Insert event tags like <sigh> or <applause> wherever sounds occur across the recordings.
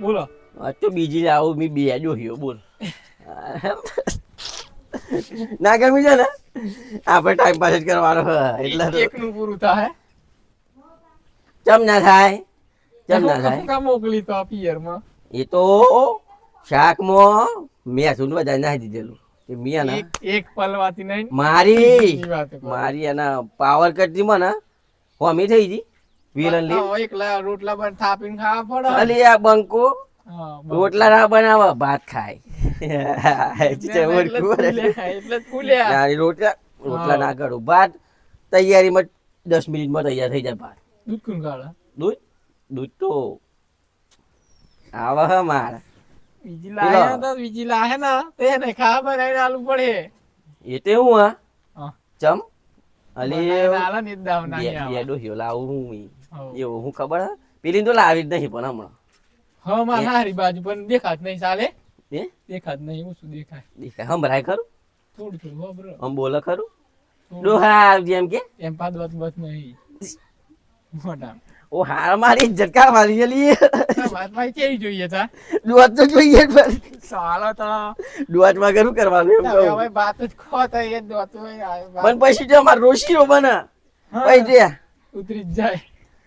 બોલો. તો બીજી લાવું મેં બે હિયો બોલ. ના ગમી છે ને આપણે ટાઈમ પાસ જ કરવાનો એટલે એકનું પૂરું થાય. ચમ ના થાય? ચમ ના થાય? કા મોકલી તો આ પિયરમાં એ તો શાકમાં સુન બધા નાખી દીધેલું. એ મિયા ના એક પલવાતી નહીં. મારી. મારી એના પાવર કટથી મને હોમી થઈ ગઈ. વિલન લી એકલા રોટલા બન થાપીને ખાવા પડે. અલી આ બંકો? રોટલા ના બનાવે ભાત ખાય. <laughs> રોટલા રોટલા ના કરું. ભાત તૈયારીમાં દસ મિનિટમાં તૈયાર થઈ જાય ભાત. દૂધ કોણ કાઢે? દૂધ? દૂધ તો આવા હે મારા. બીજી લાહે તો બીજી લાહે ના ખાવા બનાવીને આલુ પડે. એ તે હું. ચમ? અલી આલે ને હું. એવું હું ખબર પેલી તો લાવી જ નહીં પણ હમણાં. હા માં હારી બાજુ પણ દેખાત નહીં ચાલે? એ દેખાત નહીં હું શું દેખાય? દેખાય. સંભળાય ખરું? થોડું થોડું હો હમ બોલે ખરું? ડોહા જેમ કે. એમ પાદ વાત વાત નહીં. મોટા. ઓ હાર મારી ઇજ્જત કા મારી ગયેલી વાતમાં કેવી જોઈએ તા? દોત તો જોઈએ પર ચાલો તો. દોતમાં કરું કરવાનું એમ કહું. હવે વાત જ ખો તો એ વાત. પણ પછી જો અમારે રોશી રો બના પછી ઉતરી જ જાય.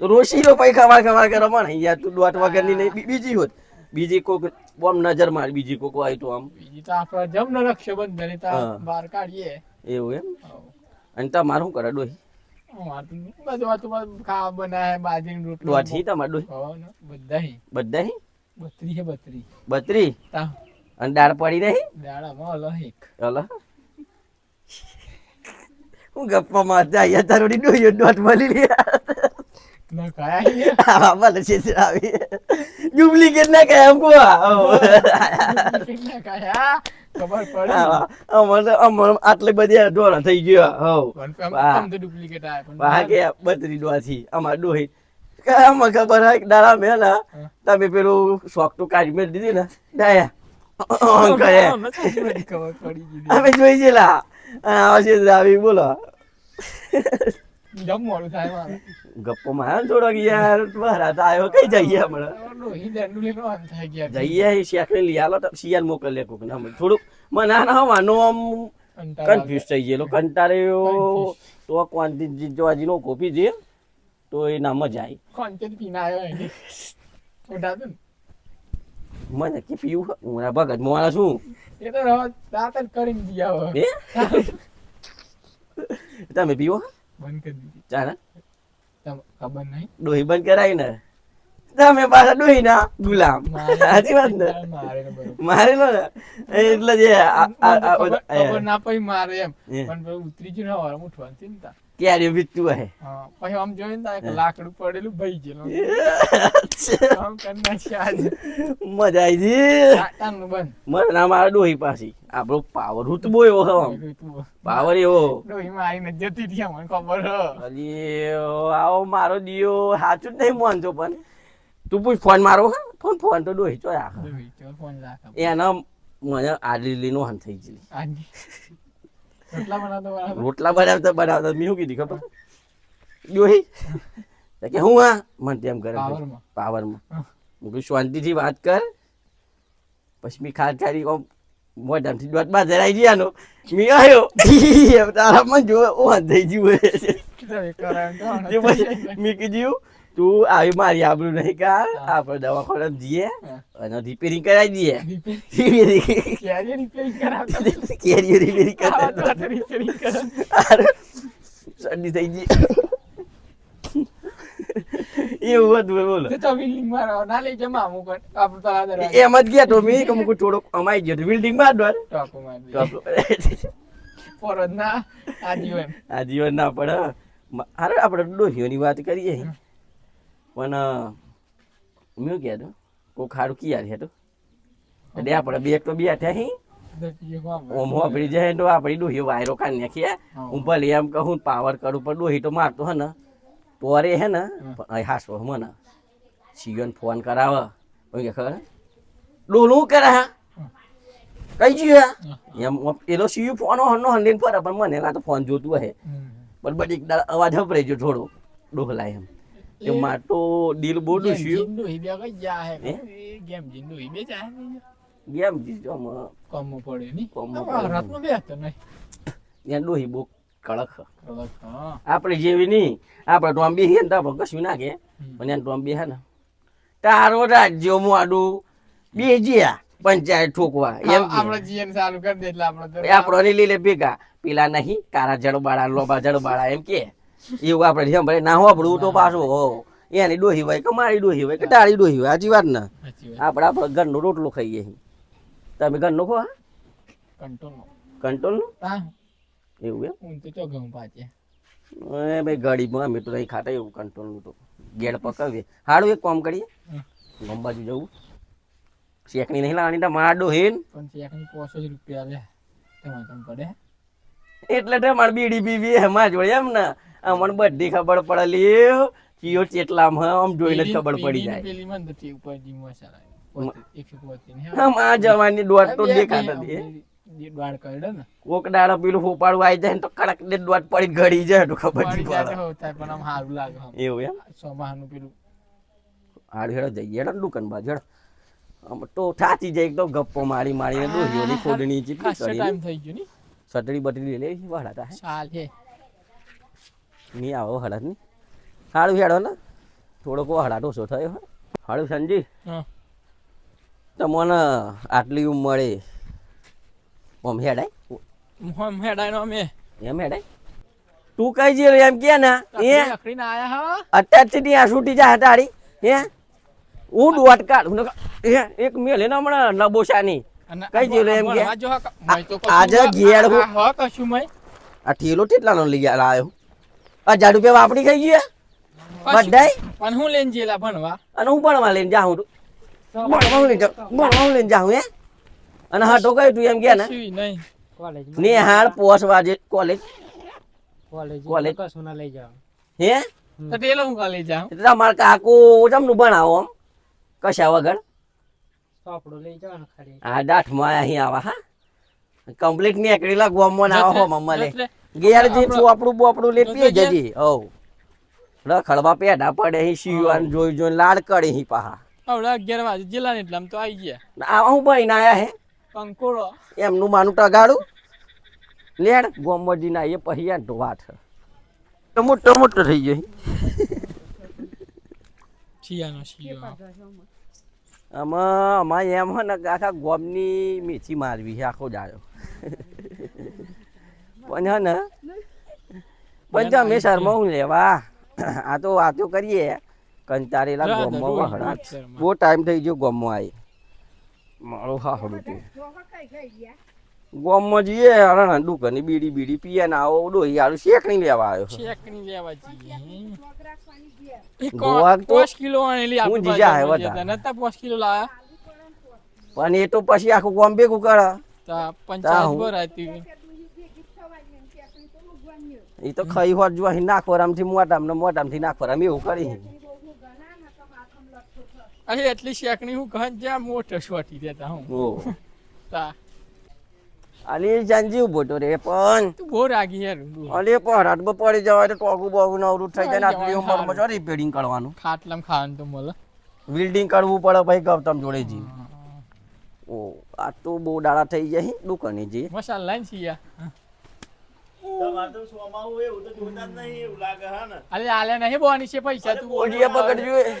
તો રોશીરો પૈસા ખવાર કરે મને યાર તું દોત વગરની નહીં બીજી હોત. બીજી કોક બોમ નજર માર બીજી કોક આવી તો આમ. બીજી તો આપણે જમ ન રક્ષાબંધન બંધ ને તા બહાર કાઢીએ. એવું એમ? અને તા મારું કરે ડોહી? બધું આ તો બધું ખાવા બનાવે બાજરીનો રોટલો. છે તમારે ડોહી? હઉ ને, બધાય. બધા હી? બત્રી હે બત્રી. બત્રી? તા અને દાળ પડી નહીં દાડામાં અલહિક હલો? હું ગપ્પા મારતા અહીંયા તારોડી ડોહીઓ ડોટ મળી લે ન ભલે છે આવી. ડુપ્લિકેટ ના કહે એમ કો ના ખાય. ખબર પડી. અમારે અમારે આટલી બધી ડોળા થઈ ગયા. હવ આમ- તો ડુપ્લિકેટ આવે પણ વાહ કે બત્રી ડોથી અમાર ડોહી. કે આમાં ખબર હે દાડા મેં ને તમે પેલું શોખ તો કાઢી મેં દીધી ને. ડાયા કરે અમને તો બધી ખબર પડી ગઈ અમે જોઈ ગયેલા. આવા છે આવી બોલો. જમ મોડું થાય મારે. ગપ્પો માં થોડોક યાર મારા તો આવ્યો કઈ જઈએ હમણાં? જઈએ શેખને લઈ આલો તો શિયાળ મોકલે કોક ના. થોડુંક મને ના ના વાનો આમ કન્ફ્યુઝ થઈ ગયેલો. કંટાળ્યો તો કોન્ટી જોવાજી નો કોપી જે તો એ ના મજા આવી. પીને આવ્યો ને. મને કે પીવું હું? ભગત મોણા છું. એ તો દાંત જ કરીને ગયા તમે પીવો બંધ કરી દીધી. ચાલે ખબર નહીં. ડોહી બંધ કરાય ને? તમે પાછા ડોહી ના ગુલામ સાચી વાત ને? મારે ને એટલે જે ખબર ના પડી મારે એમ. પણ પછી ઉતરી ગયું ને હું ઉઠવાની ચિંતા ક્યારે બીતું હે પછી આમ જોઈને તો એક લાકડું પડેલું ભાઈ ગયેલું આમ. <laughs> કરના આજે. મજા આવી જી ટાટાનું બંધ. મને ના મારા ડોહી પાછી આપણો પાવર રૂતબો એવો હે. પાવર એવો. ડોહી મારીને જતી રહી મને ખબર અલી આવો મારો દિયો. સાચું જ નહીં માનતો પણ. તું પૂછ ફોન મારો હા. ફોન ફોન તો ડોહી ચો આ રાખે એના મને આડલી નો હન થઈ ગઈ આજે રોટલા બનાવતો બનાવતા. મેં શું કીધી ખબર? ડોહી? કે હું આ? મને તેમ કરે પાવરમાં. હું. કીધું શાંતિથી વાત કર. પછી મેં ખાટ ખાડી આમ મોઢામથી દોત બાર જરાઈ ગયાનો. મેં આવ્યો તારામાં તારા મન જો થઈ ગયું હે. મેં કીધું તું આવી મારી આબરૂ નહીં કા આપણે દવાખાને જઈએ. અને રિપેરિંગ કરાવી દઈએ. રિપેરિંગ ક્યારે રિપેરિંગ કરાવતા? <laughs> કેરીઓ રિપેરિંગ આવા તો કરાવી હાથે રિપેરિંગ કરે અરે, શરદી થઈ ગઈ. એવું હતું બોલો. તો બિલ્ડિંગ મારો ના લઈ જમા અમુક. આપણું તો આ દરવાજો. એમ જ ગયા તો મેં કે અમુક થોડોક અમાઈ ગયો બિલ્ડિંગમાં દોર ટોકો મારી તો દે. આપણું ફરજ ના આજીવન. આ જીવન ના પડે. અરે આપણે ડોહીઓની વાત કરીએ. પણ મેં કહેતો કોઈ ખારું કિયાર છે તો. એટલે આપણે બે તો બે થયા હી. ઓમ હોપડી જાય તો આપણી ડોહી વાયરો કાઢી નાખીએ હું. ભલે એમ કહું પાવર કરું પણ ડોહી તો મારતો હે ને. પોરે હે ને હાસો હાસવો મને. સિયોન ફોન કરાવે. હું કે ખબર ડોલું કરે હા? કઈ ગયું? એમ એલો સિયું ફોન હનો હંડીને ફરે પણ મને તો ફોન જોતું હે. પણ બધી અવાજ હપરે જો થોડો. ડોહલા એમ. એ માટો દિલ ગેમ દુશ્યું જીંદુ બે કઈ જા હે હે? ગેમ જીંદુ ઈ બે જા હે ગેમ જીજો આમાં કમો પડે ની કમો પડે. રાતનો બે હતો નહીં ત્યાં ડોહી બહુ કડક હ. કડક, હા આપણે જેવી નહીં આપણે તો આમ બેહીએ ને તો કશું ના કે. પણ એને તો આમ બેહે ને તારો રાજ્ય મોડું બેજ્યા પંચાયત ઠોકવા એમ આપણે જીએન ચાલુ કરી દે એટલે આપણે આપણો ની લીલે ભેગા પેલા નહીં કારા જળબાળા લોબા જળબાળા એમ કે એવું આપણે સાંભળે ના હોબળું તો પાછું હો. એની ડોહી હોય કે મારી ડોહી હોય કે તારી ડોહી હોય સાચી વાત ને? આપણે આપણે ઘરનો રોટલો ખાઈએ તમે ઘરનો ખો હા? કંટ્રોલ એવું એમ? હું તો ચો ઘઉં પાચે એ ભાઈ ગાડીમાં અમે તો નહીં ખાતા એવું કંટ્રોલનું તો. ગેડ પકાવીએ હાડું એક કામ કરીએ. ગમ બાજુ જવું. શેકણી નહીં લાવવાની તો માડો હેન પણ શેકની પોસો જ રૂપિયા લે. તમારે કમ પડે. એટલે તો મારે બીડી પીવી એમાં જોડે એમ ને. અમને બધી ખબર પડેલી. ચિયો ચેટલામાં આમ જોઈને જ ખબર પડી જાય. પેલી મસાલા ને આ જવાની દોટ તો દેખાતા બે- હતી. બે કરડે ને. કોક દાડો પેલું ફોપાડું આવી જાય તો કડક ને દોટ પડી ઘડી જાય તો ખબર નહીં પડે. પણ આમ સારું લાગે એવું એમ? સોમાહાનું પેલું. હાડ હેડો જઈએ ને દુકાન બાજુ આમ તો થાચી જાય એકદમ ગપ્પો મારી મારીને દોહીઓની ખોદણી ચીટલી ખાસો કરી ટાઈમ થઈ ગયો ની સટડી બટડી લઈ વાળા હે. નહીં આવો હળદની સારું હેડો ને. થોડોક હળાટ ઓછો થયો હારું સંજી તમને આટલી ઉંમરે ઓમ હેડાય? ઓમ હેડાય નો અમે. એમ હેડાય? તું કઈ જે એમ કે ને એ અકડીને આયા હા. અત્યારથી ત્યાં છૂટી જાય તારી હે? કાઢું ને હે? એક મેલ ને હમણાં નબોશાની કઈ જેલો એમ કે? જો આજે હા હા, કશું મય? આ ઠેલો કેટલાનો લઈ આવ્યો હજાર રૂપિયા વાપરી ખાઈ ગયા? કશું. બધાય? પણ હું લઈને જેલા ભણવા? અને હું ભણવા લઈને જાઉં ભણવા લઈને જાઉં. ભણવા લઈને જાઉં હે? અને હા તો કઈ તું એમ કે ને? કશું નહીં. નેહાળ પોસ વાજે કોલેજ. કોલેજ. કોલેજ. લઈ જાવ હે? તો ટેલો હું કાલે જાઉં? એટલે તમારે કાકુ જમનું ભણાવો આમ. કશા વગર? સાપડો લઈ જાવ ખાલી. આ દાઠમાં અહીં આવા હા. કમ્પ્લીટ નીકળેલા ગોમમાં ના આવો મમ્મા લે એટલે જે આપણો- આપણું બોપડું લે પીએ જજી હવ. રખડવા પેડા પડે હી શિવાન જોઈ જોઈ લાડ કરે હી પાહા. આવડા અગિયાર વાગે જિલ્લા ને એટલે આમ તો આવી ગયા. આ હું ભાઈ ના આયા હે? કંકોડો એમનું માનું ટગાડું? લેણ ગોમજી ના એ પહિયા ઢોવાઠ મોટો મોટો થઈ ગયો શિયાનો શિયો. આમાં આમાં એમ હે ને આખા ગોમની મેથી મારવી છે આખો દાડો. પણ ને? પણ તમે શર્મા હું લેવા. આ તો વાતો કરીએ. કંટાળેલા જા, ગોમમાં વહડા બહુ ટાઈમ થઈ ગયો ગોમમાં આવી મારો હાહડું તે ગોમમાં જઈએ હરણ દુકાની બીડી બીડી પીએ ને આવો ડોહી આલું શેક નહીં લેવા આવ્યો. શેકણી લેવા જઈએ. તો- પાંચ કિલો આણેલી હું જીજા બાજુમાં આવ્યા નતા પાંચ કિલો લાયા? પણ એ તો પછી આખું ગોમ ભેગું કરે. તા પંચાયત એ તો ખાઈ હોત જો અહીં નાખોરામથી મોટામ ને મોટામથી નાખોરામ એવું કરી. અરે એટલી શેકણી હું ઘન જ્યાં મોટો શોટી દેતા હું. ઓ. તા. જાંજી ઊભો તો રે પણ તું બહુ રાગી યાર. અલે પણ હાથમાં પડી જવાય તો ટોકું બોકું નવરું થઈ જાય ને આટલી ઉંમરમાં જો રિપેરિંગ કરવાનું. ખાટલામાં ખાવાનું તો મળે. બિલ્ડિંગ કરવું પડે ભાઈ ગૌતમ જોડે જી ઓ આ તો બહુ દાડા થઈ જાય દુકાને જી મસાલા લાઈન છીએ અરે આલે નહીં બોની છે પૈસા તું. ઓડિયા પકડજો એ.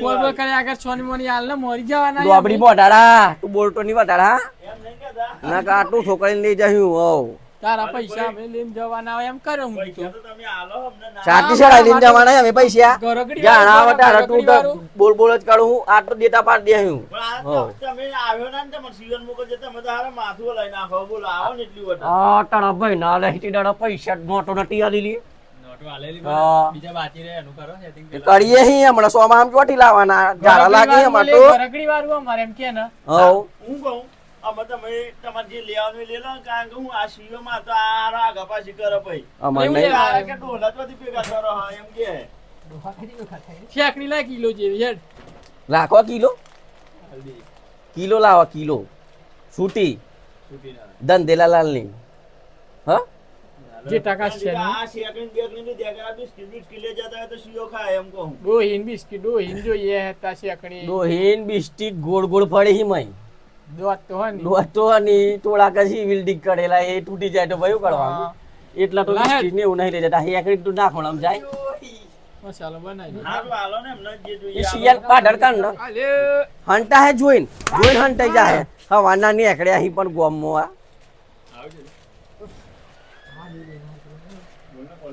બોલ બોલ કરે આગળ છોની મોની હાલ ને મરી જવાના ડોબડી મોટાડા તું બોલતો નહીં ના કા ઠોકરીને લઈ જશું હવ. તારા પૈસા અમે લઈને જવાના હોય એમ કરે હું તો. સાચી સડાઈ લઈને જવાના અમે પૈસા. જાણા આવે તારે તું ગરગડી તો બોલ બોલ જ કાઢું હું આટલો ડેટા પાડ દે હું. આ તારા ભાઈ ના લે હિટી દાડા પૈસા નોટો નટી આલી લી કરીએ હી હમણાં આમ ચોટી લાવવાના લાગી વાળું તો. વાળું અમારે એમ કે ને. હું કહું આમાં તમે તમારે જે લેવાનું લે લો કારણ કે હું આ શિવમાં તો આ રાગા પાછી કરે ભાઈ. અમાર નહીં. કે ઢોલા તો ભેગા કરો હા એમ કે. શેકણી લે કિલો જેવી હેડ. રાખો કિલો? કિલો લાવો કિલો. છૂટી ધંધેલા લાલની હા? જે ટકા છે ને. આ શેકણી બેકણી ની દેખરા બિસ્કિટ બિસ્કિટ લે જતા હોય તો સીઓ ખાય એમ કહું. ડોહીન બિસ્કિટ દોહીન જો યે હતા શેકણી. દોહીન બિસ્કિટ ગોળ ગોળ ફળે હી મય. તો ને. અને થોડા કશી બિલ્ડિંગ કરેલા એ તૂટી જાય તો ભયું કરવાનું. એટલા તો લાહેર. ને એવું નહીં લઈ જતા. હેકડી તું નાખવાનું જાય. મસાલો બનાવી હારું હાલો ને એમને જે જોઈએ એ શિયાળ પાડળ કાઢ નો હંટા હે જોઈન. જોઈન હંટાઈ જાય હવાના ની એકડે અહીં પણ ગોમમાં આ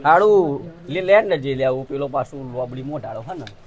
હાડું લે લે ને જે લેવું પેલો પાછું લોબડી મોટાડો હે ને.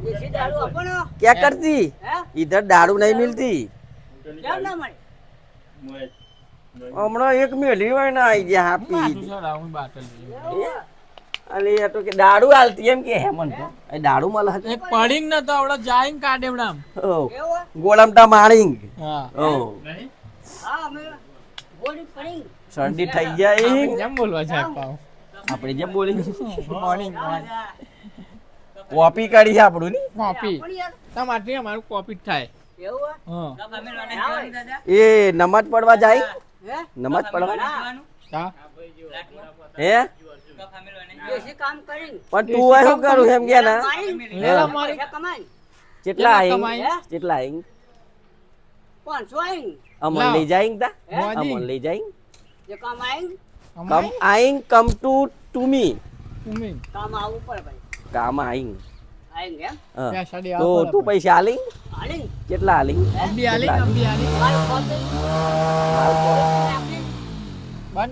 से आती देसी दारू अपन क्या करती है इधर दारू नहीं मिलती क्या ना मरे હમણાં એક મેલી હોય ને આઈ ગયા માથું હાપી ચડાવું બાટલ લઈ. અને એ તો કે દારૂ હાલતી એમ કે હેમંત તો એ દારૂ મળે છે. એક પડીંગ ન તો આવડે જાય કાઢેવડામ ઓ કેવો ગોળમટા માણીંગ હા ઓ હા અમે બોડી પડી શરદી થઈ જાય આપણે જેમ બોલવા જાય પાવ આપણે જેમ બોલી મોર્નિંગ કોપી કરી આપણું ની કોપી. તમારે અમારું કોપી જ થાય. કેવું એ નમાજ પડવા જાય? હે? નમાજ પડવા? હે. દેશી કામ કરીને. પણ તું હોય શું કરું એમ કે ના? કેટલા આઈંગ કેટલા આઈંગ પાંચસો આઈ. અમન. લઈ જાઈંગ તા. અમન લઈ જાઈંગ કમ કામ આઈ? કમ આઈંગ કમ ટુ ટુ મી ઉમી કામ આવવું પડે ભાઈ. કામ? આઈંગ તો તું પૈસા આલી કેટલા આલી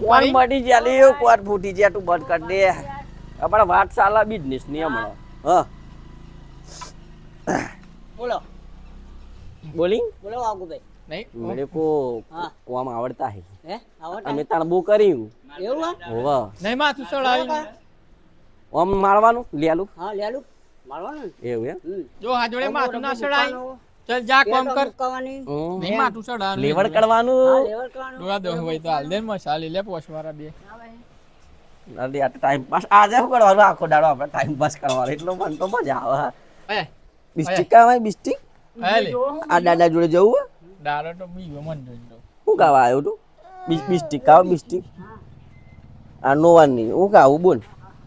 કોણ મટી જાલી કોણ ફૂટી જાય તું બંધ કર દે. આપણે વાત સાલા બિઝનેસની હમણાં. હા. બોલો. બોલી બોલો આગુભાઈ નહીં કો. કોમ આવડતા હે. હે? અમે તાણ બહુ કર્યું. એવું હોવા. નહીં માથું ચડાવી ઓમ મારવાનું? લેલું હા લેલું મારવાનું? એવું એમ? જો જોડે માથું ના સડાય. ચલ જા કોમ કર. નહીં માથું ચડાવવાનું લેવડ હા કરવાનું લેવલ કરવાનું. ડોળા દો હોય તો હાલ. દે મસાલી લે પોસવાળા બે. અરે આ ટાઈમ પાસ આજે શું કરવાનું? આખો દાડો આપણે ટાઈમ પાસ કરવાનો. એટલો મન તો મજા આવે. એ બિસ્ટિક કાવાય બિસ્ટિક? આ દાદા જોડે જવું દાડો તો બીજો મન જોઈ લો શું ગાવા આવ્યો તું? બિસ બિસ્ટિક કાવા બિસ્ટિક. આ નોવાની હું ગાવું બોલ.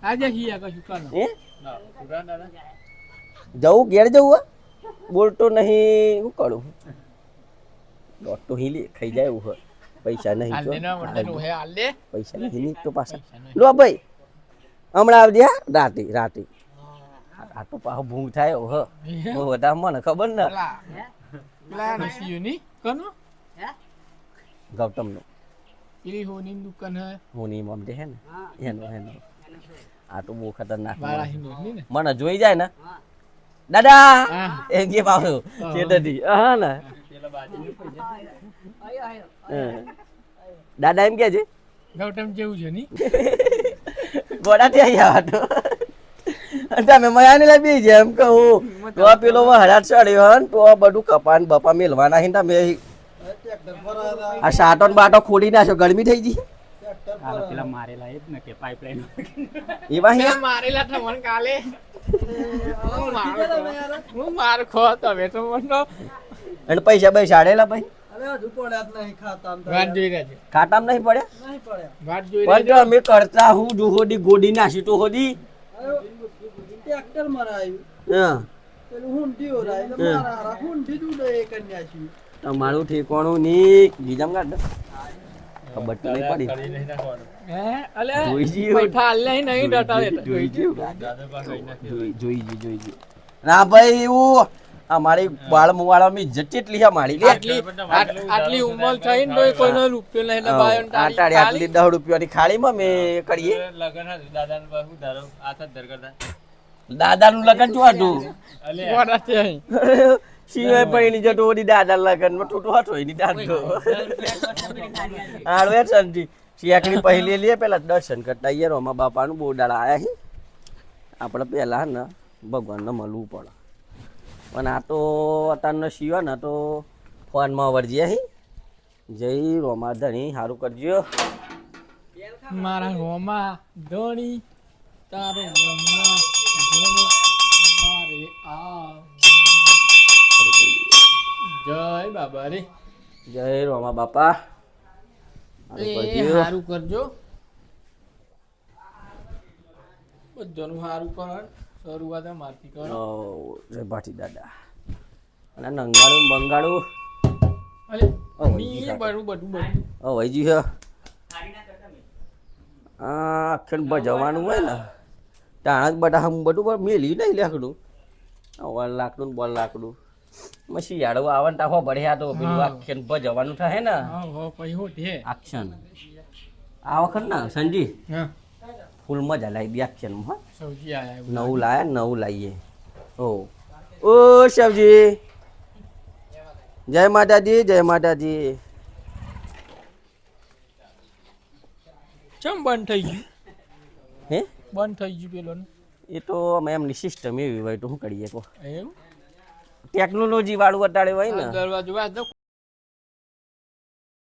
આજે હિયા કશું કરો. હે? ના પૂરા જવું? ઘેર જવું હે? બોલતો નહીં શું કરું? દોઢ તો હિલે ખાઈ જાય એવું હોય. પૈસા નહીં. દે. હે દે. પૈસા નહીં તો પાછા. લો ભાઈ હમણાં આવજે રાતે રાતે. આ તો પાછો ભૂંગ થાય ઓહ બહુ બધા મને ખબર ને. ગૌતમનું કનો હે? પેલી હોની દુકાન હે. હું ની મમતે હે ને. હા. એનો એનો. આ તો બહુ ખતરનાકની ને? મને જોઈ જાય ને? દાદા! એ કે પાછો ચેતરથી હા ને? આયો આયો હમ. દાદા એમ કે છે? ગૌતમ જેવું છે ની? ગોડાથી આવી આવા તો તમે મયાને લે બી જેમ કહું. તો પેલો હરાટ ચડ્યો હન તો આ બધું કપાન બપા મેલવાના હે ને તમે. આ સાટો બાટો ખોડી નાખ્યો. ગરમી થઈ ગઈ. પેલા મારેલા એ જ ને કે પાઇપલાઇન એવા હે? મેં મારેલા તમને કાલે. હું મારો ખો- હું માર ખો તો મને. અને પૈસા પૈસા આડેલા ભાઈ? ખાટામ નહીં પણ જો અમે કરતા હું જો ગોડી નાસી તો હોદી. ટ્રેક્ટર મરાયું હા. પેલું મારા કન્યા તમારું ઠેકોણું ની ગીજામ કાઢ ખબર નહીં પડી. હે? અલે જોઈ જીઓ. પૈઠા હાલ નહીં નહીં જોઈ જીઓ. જોઈ જોઈ જી, જોઈ જી. ના ભાઈ એવું અમારી બાળ મુવાળામાં ઇજ્જત કેટલી છે લે. આટલી આટ- આટલી ઉંમર થઈ ને કોઈનો રૂપિયો નહીં આટલી દહ રૂપિયાની ખાડીમાં મેં કરીએ. દાદાનું લગન શું તું ગોળા છે અહીં. <laughs> સિવાય પૈણી જતો ઓડી દાદા લગનમાં ટૂટો હતો એની દાદો. આડવે સંજી ચેકડી પહેલી લઈએ પેલા દર્શન કરતા આવીએ બાપા બાપાનું બહુ દાડા આયા હી. આપણે પહેલા ને ભગવાનને મળવું પડે. પણ આ તો અત્યારનો શિવ ને તો ફોનમાં વળજ્યા હી. જય રોમા ધણી સારું કરજો. મારા રોમા ધણી તારે મનમાં ઘણો મારે આવ જય બાબા રે જય રોમા બાપા. સારું કરજો. બધાનું સારું કર. શરૂઆત મારથી કરો. જય ભાટી દાદા. અને નંગાડું બંગાળું અલે મી ઈ બધું બધું ઓ વૈજી હે. આ અખંડ ભજવાનું હોય ને. તાણા જ બધા હમ બધું મેલી નહીં લાકડું વન લાકડું બોલ લાકડું માં યાડો આવે ને તાહો ભર્યા તો પેલું હા. આખ્યાન ભજવાનું થાય ને? હા હો પછી હો તે એક્શન આ વખત ના સંજી? હા. ફૂલમાં જલાઈ દી એક્શન હો. સૌથી આયા નવ લાયા નવ લાઈએ. ઓ. ઓ શિવજી જય માતાજી જય માતાજી. ચમ બંધ થઈ ગયું? હે? બંધ થઈ ગયું પેલો એ તો અમે એમની સિસ્ટમ એવી હોય તો શું કરીએ કહો. એવું? ટેકનોલોજી વાળું અટાડે હોય ને. દરવાજો